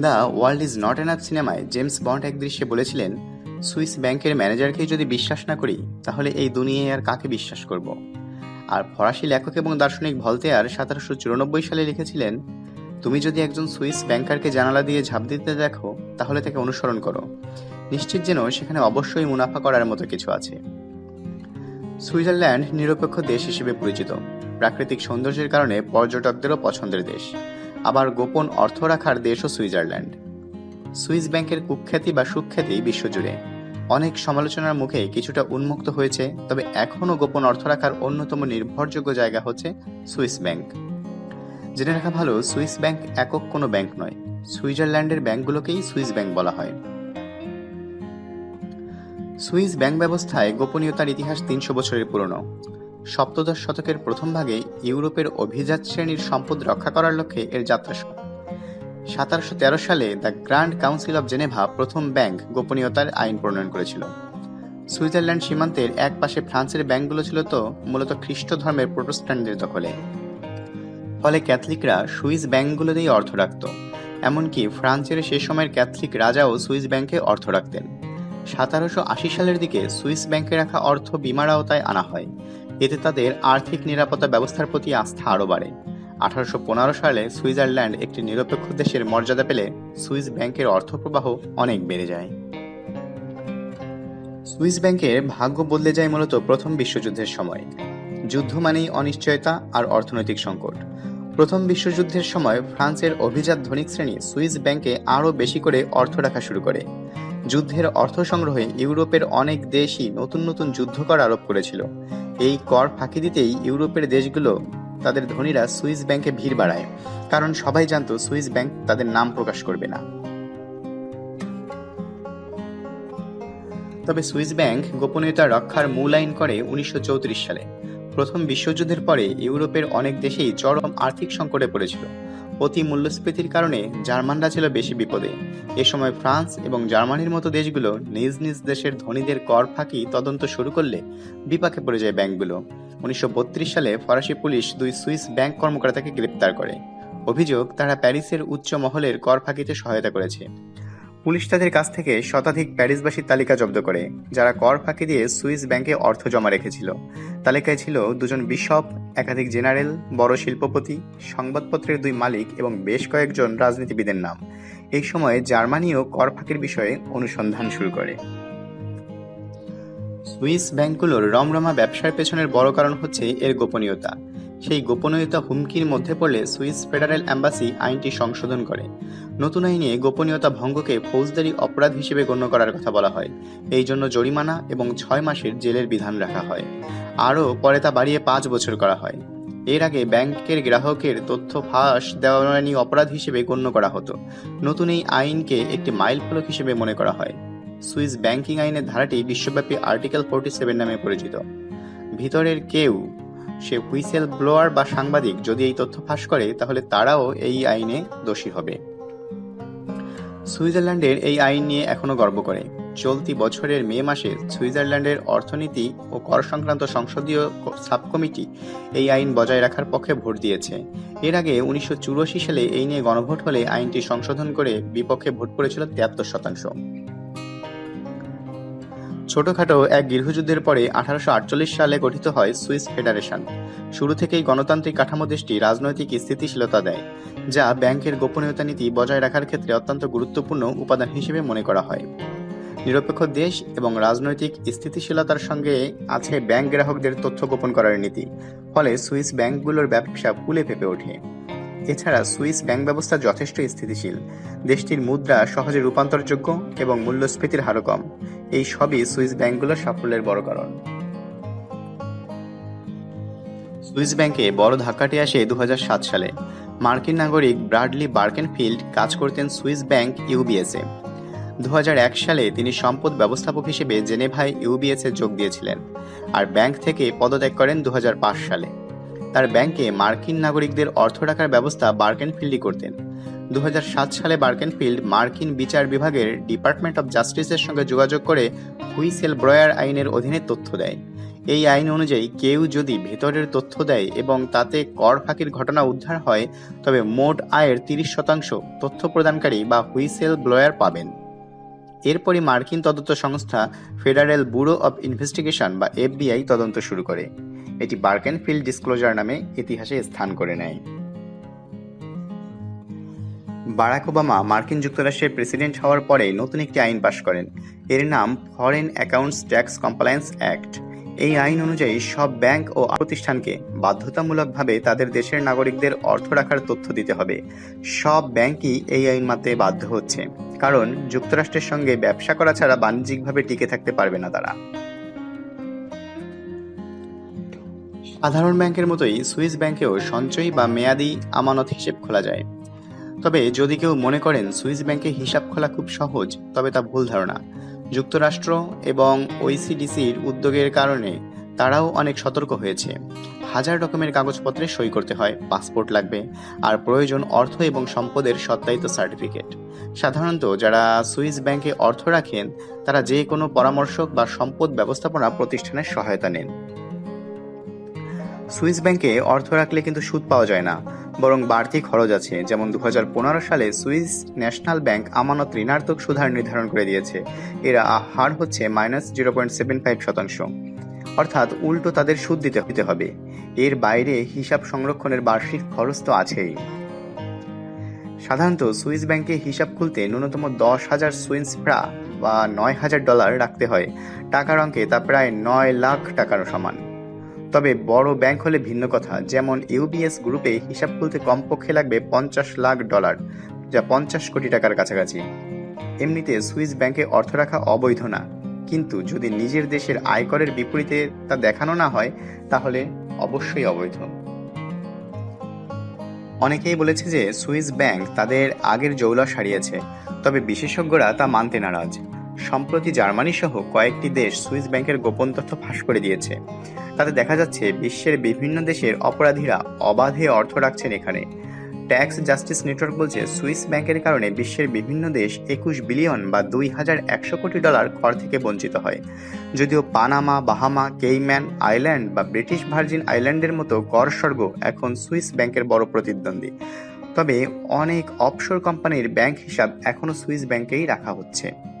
The world is not enough সিনেমায় James Bond এক দৃশ্যে বলেছিলেন, সুইস ব্যাংকের ম্যানেজারকেই যদি বিশ্বাস না করি, তাহলে এই দুনিয়ায় আর কাকে বিশ্বাস করব? আর ফরাসি লেখক এবং দার্শনিক ভলতেয়ার সতেরোশো চুরানব্বই সালে লিখেছিলেন, তুমি যদি একজন সুইস ব্যাংকারকে জানালা দিয়ে ঝাঁপ দিতে দেখো, তাহলে তাকে অনুসরণ করো। নিশ্চিত যেন সেখানে অবশ্যই মুনাফা করার মতো কিছু আছে। সুইজারল্যান্ড নিরপেক্ষ দেশ হিসেবে পরিচিত। প্রাকৃতিক সৌন্দর্যের কারণে পর্যটকদেরও পছন্দের দেশ। আবার গোপন অর্থ রাখার দেশও সুইজারল্যান্ড। সুইস ব্যাংকের কুখ্যাতি বা সুখ্যাতি বিশ্বজুড়ে। অনেক সমালোচনার মুখে কিছুটা উন্মুক্ত হয়েছে, তবে এখনও গোপন অর্থ রাখার অন্যতম নির্ভরযোগ্য জায়গা হচ্ছে সুইস ব্যাংক। জেনে রাখা ভালো, সুইস ব্যাংক একক কোনো ব্যাংক নয়। সুইজারল্যান্ডের ব্যাংকগুলোকেই সুইস ব্যাংক বলা হয়। সুইস ব্যাংক ব্যবস্থায় গোপনীয়তার ইতিহাস তিনশো বছরের পুরনো। সপ্তদশ শতকের প্রথম ভাগে ইউরোপের অভিজাত শ্রেণির সম্পদ রক্ষা করার লক্ষ্যে এর যাত্রা শুরু। সতেরোশো তেরো সালে the Grand Council of Geneva প্রথম ব্যাংক গোপনীয়তার আইন প্রণয়ন করেছিল। সুইজারল্যান্ড সীমান্তের এক পাশে ফ্রান্সের ব্যাংকগুলো ছিল তো, মূলত খ্রিস্ট ধর্মের প্রোটেস্ট্যান্টদের দখলে। ফলে ক্যাথলিকরা সুইস ব্যাংকগুলোতেই অর্থ রাখত, এমনকি ফ্রান্সের সে সময়ের ক্যাথলিক রাজাও সুইস ব্যাংকে অর্থ রাখতেন। সতেরোশো আশি সালের দিকে সুইস ব্যাংকে রাখা অর্থ বিমার আওতায় আনা হয় এতে তাদের আর্থিক নিরাপত্তা ব্যবস্থার প্রতি আস্থা আরও বাড়ে। আঠারোশো পনেরো সালে সুইজারল্যান্ড একটি নিরপেক্ষ দেশের মর্যাদা পেলে সুইস ব্যাংকের অর্থ প্রবাহ অনেক বেড়ে যায়। সুইস ব্যাংকের ভাগ্য বদলে যায় মূলত প্রথম বিশ্বযুদ্ধের সময়। যুদ্ধ মানেই অনিশ্চয়তা আর অর্থনৈতিক সংকট। প্রথম বিশ্বযুদ্ধের সময় ফ্রান্সের অভিজাত ধনিক শ্রেণি সুইস ব্যাংকে আরও বেশি করে অর্থ রাখা শুরু করে। যুদ্ধের অর্থ সংগ্রহে ইউরোপের অনেক দেশই নতুন নতুন যুদ্ধ কর আরোপ করেছিল। এই কর ফাঁকি দিতেই ইউরোপের দেশগুলো তাদের ধনীরা সুইস ব্যাংকে ভিড় বাড়ায়, কারণ সবাই জানতো সুইস ব্যাংক তাদের নাম প্রকাশ করবে না। তবে সুইস ব্যাংক গোপনীয়তা রক্ষার মূল আইন করে উনিশশো চৌত্রিশ সালে। প্রথম বিশ্বযুদ্ধের পরে ইউরোপের অনেক দেশেই চরম আর্থিক সংকটে পড়েছিল। অতি মূল্যস্ফীতির কারণে জার্মানরা ছিল বেশি বিপদে। এ সময় ফ্রান্স এবং জার্মানির মতো দেশগুলো নিজ নিজ দেশের ধনীদের কর ফাঁকি তদন্ত শুরু করলে বিপাকে পড়ে যায় ব্যাংকগুলো। উনিশশো বত্রিশ সালে ফরাসি পুলিশ দুই সুইস ব্যাংক কর্মকর্তাকে গ্রেপ্তার করে। অভিযোগ, তারা প্যারিসের উচ্চ মহলের কর ফাঁকিতে সহায়তা করেছে। পুলিশ তাদের কাছ থেকে শতাধিক প্যারিসবাসীর তালিকা জব্দ করে, যারা কর ফাঁকি দিয়ে সুইস ব্যাংকে অর্থ জমা রেখেছিল। তালিকায় ছিল দুজন বিশপ, একাধিক জেনারেল, বড় শিল্পপতি, সংবাদপত্রের দুই মালিক এবং বেশ কয়েকজন রাজনীতিবিদের নাম। এই সময়ে জার্মানিও কর ফাঁকির বিষয়ে অনুসন্ধান শুরু করে। সুইস ব্যাংকগুলোর রমরমা ব্যবসার পেছনের বড় কারণ হচ্ছে এর গোপনীয়তা। সেই গোপনীয়তা হুমকির মধ্যে পড়লে সুইস ফেডারেল অ্যাম্বাসি আইনটি সংশোধন করে। নতুন আইনে গোপনীয়তা ভঙ্গকে ফৌজদারি অপরাধ হিসেবে গণ্য করার কথা বলা হয়। এই জন্য জরিমানা এবং ছয় মাসের জেলের বিধান রাখা হয়। আরও পরে তা বাড়িয়ে পাঁচ বছর করা হয়। এর আগে ব্যাংকের গ্রাহকের তথ্য ফাঁস দেওয়া নিয়ে অপরাধ হিসেবে গণ্য করা হতো। নতুন এই আইনকে একটি মাইল ফলক হিসেবে মনে করা হয়। সুইস ব্যাংকিং আইনের ধারাটি বিশ্বব্যাপী আর্টিকেল ফোরটি সেভেন নামে পরিচিত। ভিতরের কেউ সে হুইসেল ব্লোয়ার বা সাংবাদিক যদি এই তথ্য ফাঁস করে, তাহলে তারাও এই আইনে দোষী হবে। সুইজারল্যান্ডের এই আইন নিয়ে এখনও গর্ব করে। চলতি বছরের মে মাসে সুইজারল্যান্ডের অর্থনীতি ও কর সংক্রান্ত সংসদীয় সাব কমিটি এই আইন বজায় রাখার পক্ষে ভোট দিয়েছে। এর আগে উনিশশো চুরাশি সালে এই নিয়ে গণভোট হলে আইনটি সংশোধন করে বিপক্ষে ভোট পড়েছিল তিয়াত্তর শতাংশ। ছোটখাটো এক গৃহযুদ্ধের পরে আঠারোশো আটচল্লিশ সালে গঠিত হয় সুইস ফেডারেশন। শুরু থেকেই গণতান্ত্রিক কাঠামো দেশটি রাজনৈতিক স্থিতিশীলতা দেয়, যা ব্যাংকের গোপনীয়তা নীতি বজায় রাখার ক্ষেত্রে অত্যন্ত গুরুত্বপূর্ণ উপাদান হিসেবে মনে করা হয়। নিরপেক্ষ দেশ এবং রাজনৈতিক স্থিতিশীলতার সঙ্গে আছে ব্যাংক গ্রাহকদের তথ্য গোপন করার নীতি, ফলে সুইস ব্যাংকগুলোর ব্যবসা ফুলে ফেপে ওঠে। এছাড়া সুইস ব্যাংক ব্যবস্থা যথেষ্ট স্থিতিশীল। দেশটির মুদ্রা সহজে রূপান্তরযোগ্য এবং মূল্যস্ফীতির হারও কম। এই সবই সুইস ব্যাংকগুলোর সাফল্যের বড় কারণ। সুইস ব্যাংকে বড় ধাক্কাটি আসে দু হাজার সাত সালে। মার্কিন নাগরিক ব্রাডলি বার্কেনফিল্ড কাজ করতেন সুইস ব্যাংক ইউবিএসে দু সালে তিনি সম্পদ ব্যবস্থাপক হিসেবে জেনেভায় ইউবিএসে যোগ দিয়েছিলেন। আর ব্যাংক থেকে পদত্যাগ করেন দু হাজার পাঁচ সালে। তার ব্যাংকে মার্কিন নাগরিকদের অর্থ রাখার ব্যবস্থা বার্কেনফিল্ডই করতেন। দু হাজার সাত সালে বার্কেনফিল্ড মার্কিন বিচার বিভাগের ডিপার্টমেন্ট অব জাস্টিসের সঙ্গে যোগাযোগ করে হুইসেল ব্রয়ার আইনের অধীনে তথ্য দেয়। এই আইন অনুযায়ী কেউ যদি ভেতরের তথ্য দেয় এবং তাতে কর ফাঁকির ঘটনা উদ্ধার হয়, তবে মোট আয়ের তিরিশ শতাংশ তথ্য প্রদানকারী বা হুইসেল ব্লয়ার পাবেন। এরপরই মার্কিন তদন্ত সংস্থা ফেডারেল ব্যুরো অব ইনভেস্টিগেশন বা এফবিআই তদন্ত শুরু করে। এটি বার্কেনফিল্ড ডিসক্লোজার নামে ইতিহাসে স্থান করে নেয়। বারাক ওবামা মার্কিন যুক্তরাষ্ট্রের প্রেসিডেন্ট হওয়ার পরে নতুন একটি আইন পাশ করেন। এর নাম Foreign Accounts Tax Compliance Act. এই আইন অনুযায়ী সব ব্যাংক ও প্রতিষ্ঠানকে বাধ্যতামূলকভাবে তাদের দেশের নাগরিকদের অর্থ রাখার তথ্য দিতে হবে। সব ব্যাংকই এই আইন মানতে বাধ্য হচ্ছে। কারণ যুক্তরাষ্ট্রের সঙ্গে ব্যবসা করা ছাড়া বাণিজ্যিকভাবে টিকে থাকতে পারবে না তারা। সাধারণ ব্যাংকের মতোই সুইস ব্যাংকেও সঞ্চয়ী বা মেয়াদি আমানত হিসেব খোলা যায়। তবে যদি কেউ মনে করেন সুইস ব্যাংকে হিসাব খোলা খুব সহজ, তবে তা ভুল ধারণা। যুক্তরাষ্ট্র এবং ওইসিডিসির উদ্যোগের কারণে তারাও অনেক সতর্ক হয়েছে। হাজার রকমের কাগজপত্রে সই করতে হয়, পাসপোর্ট লাগবে, আর প্রয়োজন অর্থ এবং সম্পদের সত্যায়িত সার্টিফিকেট। সাধারণত যারা সুইস ব্যাংকে অর্থ রাখেন, তারা যে কোনো পরামর্শক বা সম্পদ ব্যবস্থাপনা প্রতিষ্ঠানের সহায়তা নেন। সুইস ব্যাংকে অর্থ রাখলে কিন্তু সুদ পাওয়া যায় না, বরং বাড়তি খরচ আছে। যেমন দু হাজার পনেরো সালে সুইস ন্যাশনাল ব্যাংক আমানত ঋণাত্মক সুধার নির্ধারণ করে দিয়েছে। এর হার হচ্ছে minus zero point seven five শতাংশ। অর্থাৎ উল্টো তাদের সুদ দিতে দিতে হবে। এর বাইরে হিসাব সংরক্ষণের বার্ষিক খরচ তো আছেই। সাধারণত সুইস ব্যাংকে হিসাব খুলতে ন্যূনতম দশ হাজার সুইস ফ্রা বা নয় হাজার ডলার রাখতে হয়। টাকার অঙ্কে তা প্রায় নয় লাখ টাকার সমান। তবে বড় ব্যাংক হলে ভিন্ন কথা। যেমন ইউবিএস গ্রুপে হিসাব খুলতে কমপক্ষে লাগবে পঞ্চাশ লাখ ডলার, যা পঞ্চাশ কোটি টাকার কাছাকাছি। এমনিতে সুইস ব্যাংকে অর্থ রাখা অবৈধ না। কিন্তু যদি নিজের দেশের আয়করের বিপরীতে তা দেখানো না হয়, তাহলে অবশ্যই অবৈধ। অনেকেই বলেছে যে সুইস ব্যাংক তাদের আগের জৌলা সারিয়েছে, তবে বিশেষজ্ঞরা তা মানতে নারাজ। সম্প্রতি জার্মানি সহ কয়েকটি দেশ সুইস ব্যাংকের গোপন তথ্য ফাঁস করে দিয়েছে। তাতে দেখা যাচ্ছে, বিশ্বের বিভিন্ন দেশের অপরাধীরা অবাধে অর্থ রাখছেন এখানে। ট্যাক্স জাস্টিস নেটওয়ার্ক বলছে, সুইস ব্যাংকের কারণে বিশ্বের বিভিন্ন দেশ একুশ বিলিয়ন বা দুই হাজার একশো কোটি ডলার কর থেকে বঞ্চিত হয়। যদিও পানামা, বাহামা, কেইম্যান আইল্যান্ড বা ব্রিটিশ ভার্জিন আইল্যান্ডের মতো কর স্বর্গ এখন সুইস ব্যাংকের বড় প্রতিদ্বন্দ্বী। তবে অনেক অফশোর কোম্পানির ব্যাংক হিসাব এখনও সুইস ব্যাংকেই রাখা হচ্ছে।